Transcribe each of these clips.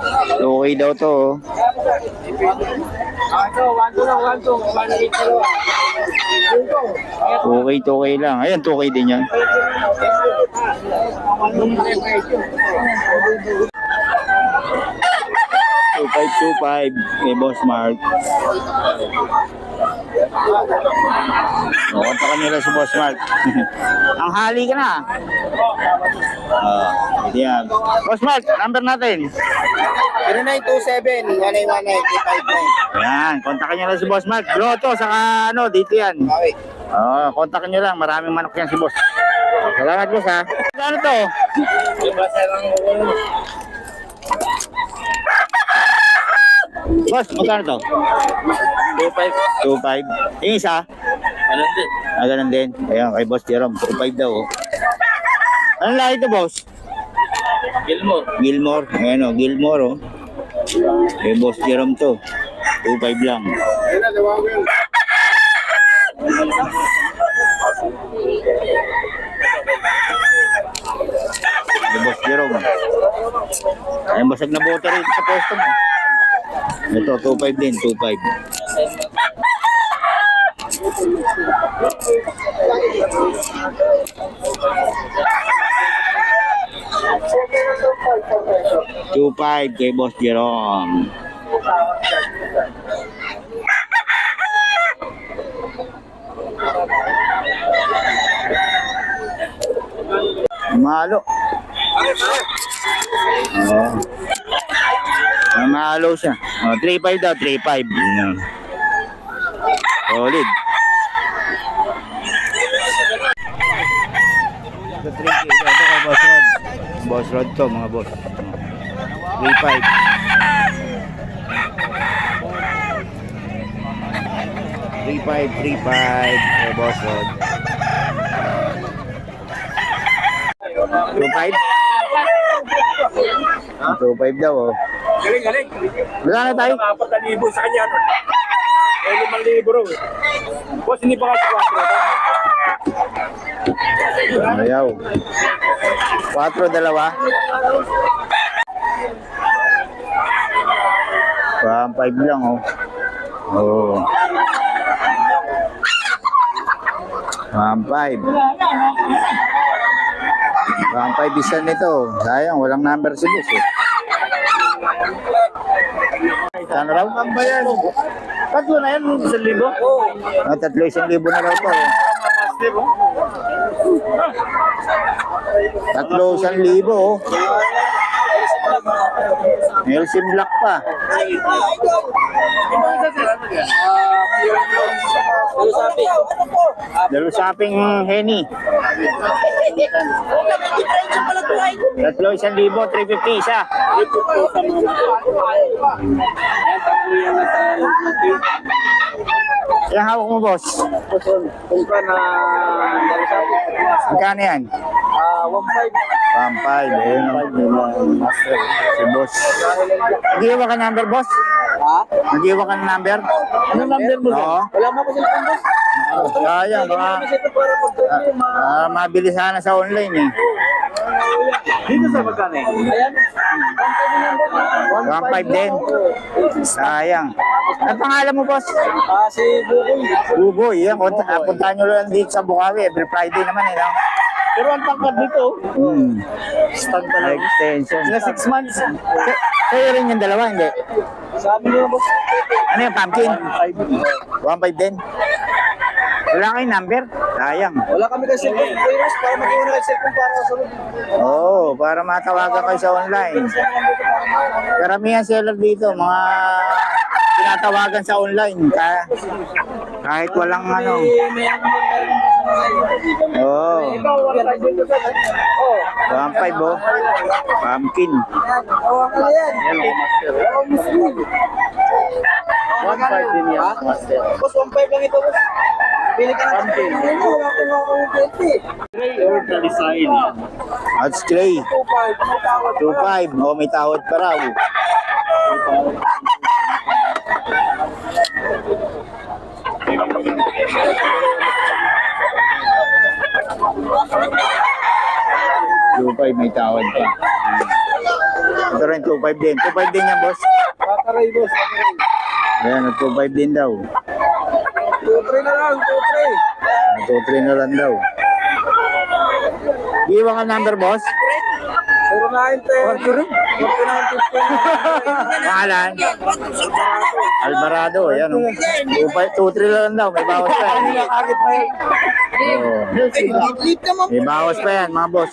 Okay daw to. oh. Okay, 2K lang. Ayan, 2K din yan. Two five two five kay Boss Mark. Kontakan nila si Boss Mark. Ang hali ka na. Ah, ito yan. Boss Mark, number natin. 0927-1919-859. Ayan, kontakan nyo lang si Boss Mark. Grotto, saka ano, dito yan. Okay. Oo, kontakan nyo lang. Maraming manok yan si Boss. Salamat, Boss, ha. Ano to? Boss, magkano to? 2.5. 2.5. Yung isa? Ganun din. Ah, ganun din. Ayan, kay Boss Jerome. 2.5 daw, oh. Anong lahi to, Boss? Gilmore. Gilmore. Ayan, oh, Gilmore, oh. Kay Boss Jerome to. 2.5 lang. Kay Boss Jerome. Ayan, basag na bote rin sa posto mo. Ito, 2.5 din, 2.5. Two five kay Boss Jerome. Malo. Oo. Namalo siya. Oh, 3-5 daw, 3-5. Yun. Solid. Ito 3K. Ito kay Boss Rod. Boss Rod to, mga boss. 3-5. 3-5, 3-5 kay Boss Rod. 2-5? 2-5 daw, oh. Galing, galing. Wala na tayo. Apat na libo sa kanya. Eh, limang libo raw. eh. Boss, hindi pa kasi 4. Ayaw. 4 dalawa. Pang 5 lang oh. Oo. Pang 5. Pang 5 isa nito. Sayang, walang number si Boss eh. Saan raw? Ang bayan. Tatlo na yan, isang libo? Oo. Ah, tatlo isang libo na raw to. eh. Tatlo isang libo oh. Nelson Black pa. Dalo shopping Henny. Tatlo isang libo, 350 isa. Yung hawak mo, boss. Kung ka na Magkano yan? Ah, 1.5. 1.5. Ayun ang master. Si boss. Nag-iwa ka number, boss? Ha? Nag-iwa ka ng number? Ano number mo? Oo. Wala mo ko cellphone boss. Sayang, baka Ito para pag ah, mabili sana sa online eh. Dito sa magkano eh? Ayan. 1.5 din. Sayang. Ang pangalan mo, boss? Ah, si Bukoy. Buboy. Yan, punta, ah, puntahan nyo lang dito sa Bukawi. Every Friday naman eh. No? Pero ang tangkad dito, Hmm. stand pa lang. Extension. Sila 6 months. Sa- Sa'yo rin yung dalawa, hindi? Sabi niyo boss. Ano yung pumpkin? 1.5 din. Wala kayong number? Sayang. Wala kami kasi cellphone. Virus para mag-iwan na kayo cellphone para sa. Oo, oh, para matawagan kayo sa online. Karamihan seller dito, mga tinatawagan sa online. Kaya, kahit walang ano. Oo, Ikaw, tayo dito sa Oh. 1.5 oh. Pumpkin. Ka na yan. Awa Muslim. 1.5 din yan. Boss, 1.5 lang ito, boss. Pili ka na. Wala ko nga akong 20. Gray or the design? That's Clay. 2.5. Matawad. 2.5. Oh, may tawad pa raw. Two five may tawad pa. Ito rin 2.5 din. 2.5 din yan, boss. Kakaray, boss. Kakaray. Ayan, 2.5 din daw. 2-3 na lang, 2-3. 2.3 na lang daw. Iwan ka number, boss. 0910. 49 Pangalan? Alvarado, ayan. oh. 2.3 na lang daw. May bawas pa yan. May bawas pa yan, mga boss.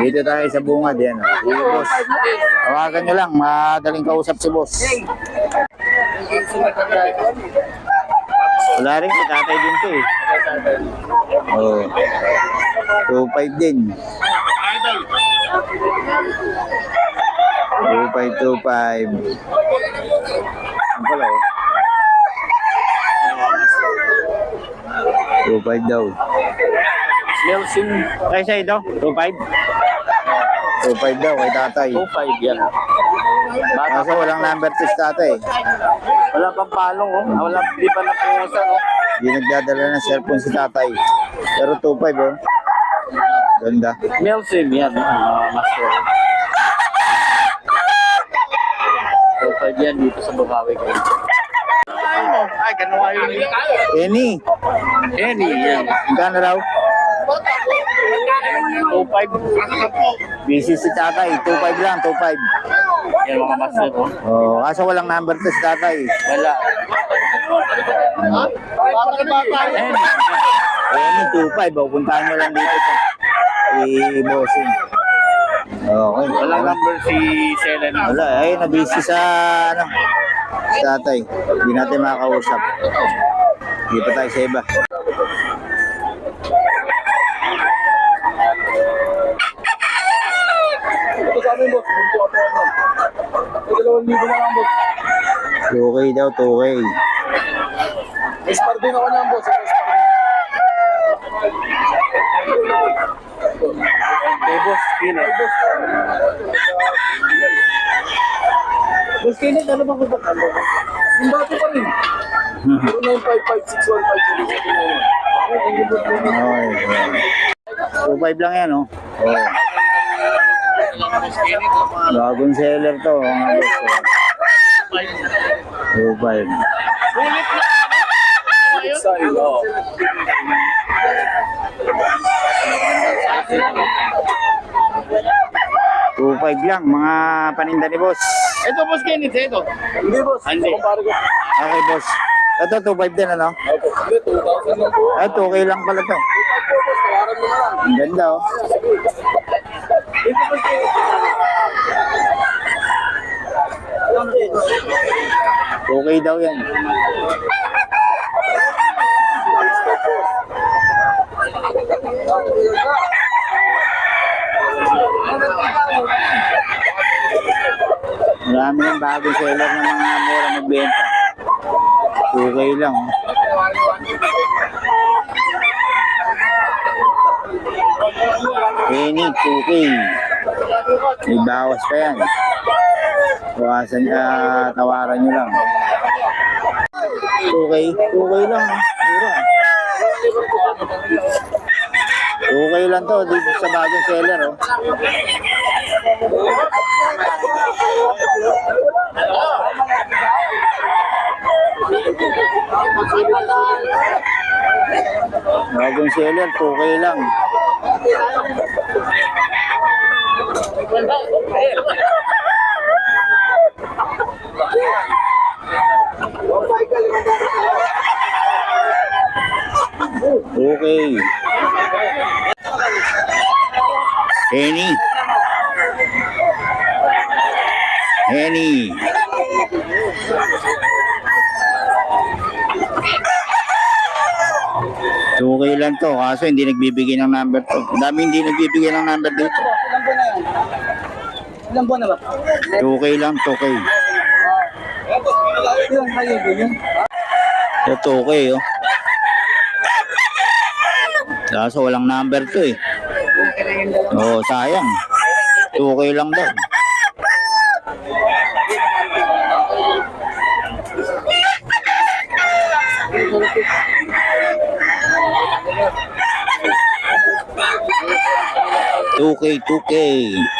Dito tayo sa bungad yan. oh. Sige, boss. Tawagan nyo lang. Madaling kausap si boss. Wala rin si tatay din to eh. Oo. 2.5 din. 2.5, 2.5. Ang pala oh. 2.5 daw. Nelson. Ay, sa'yo daw? 2.5? 2.5 daw kay tatay. 2-5 yan. Bata Kaso walang number 6 tatay. Wala pang palong, oh. Wala, di pa napungusan, oh. Hindi nagdadala ng cellphone si tatay. Pero 2.5 oh. Ganda. Nelson yan, uh, master. 2-5 yan dito sa Bukawi ko. Ay, ganun nga yun. Eni, Any, yan. magkano raw? 2-5. Busy si tatay. 2.5 lang, 2.5. Yan mga master ko. Oh, kaso walang number 2 si tatay. Wala. Any. Eni, 2.5. Oh, puntahan nyo lang dito. I-bossing. Okay. Walang number si Selen. Wala, ay nabisi sa ano, sa tatay. Hindi natin makakausap. Hindi pa tayo sa iba. 2K daw, 2K. Expire din ako niyan, boss. Din. Okay, boss. Kine. Ano ba ba? Ano ba? Yung dati pa rin. 09556157 Okay. 2.5 lang yan, oh. Oh. Bagong seller to, mga boss. oh. 2.5. Sorry, oh. Two five lang, mga paninda ni boss. Ito, boss Kenneth, ito. Hindi, boss. Hindi. Kumpara ko. Okay, boss. Ito, 2.5 din, ano? Opo. Hindi, 2,000 lang po. Ah, 2K lang pala to. Opo, boss. Tawaran mo na lang. Ang ganda, oh. Dito, boss Kenneth. 2K daw yan. Marami ng bagong seller ng mga mura magbenta. 2K lang, oh. Penny, 2K. May bawas pa yan. Tawasan, ah, tawaran nyo lang. 2K, 2K lang. ah. Mura. 2K lang to dito sa bagong seller. Oh. Bagong seller, 2K lang. Okay. Henny. Henny. Okay lang to, kaso hindi nagbibigay ng number to. Ang dami hindi nagbibigay ng number dito. Ilang buwan na ba? 2K lang, 2K. Ilang kayo, 2K, oh. Kaso walang number to eh. Oo, sayang. 2K lang daw. Two K, two K.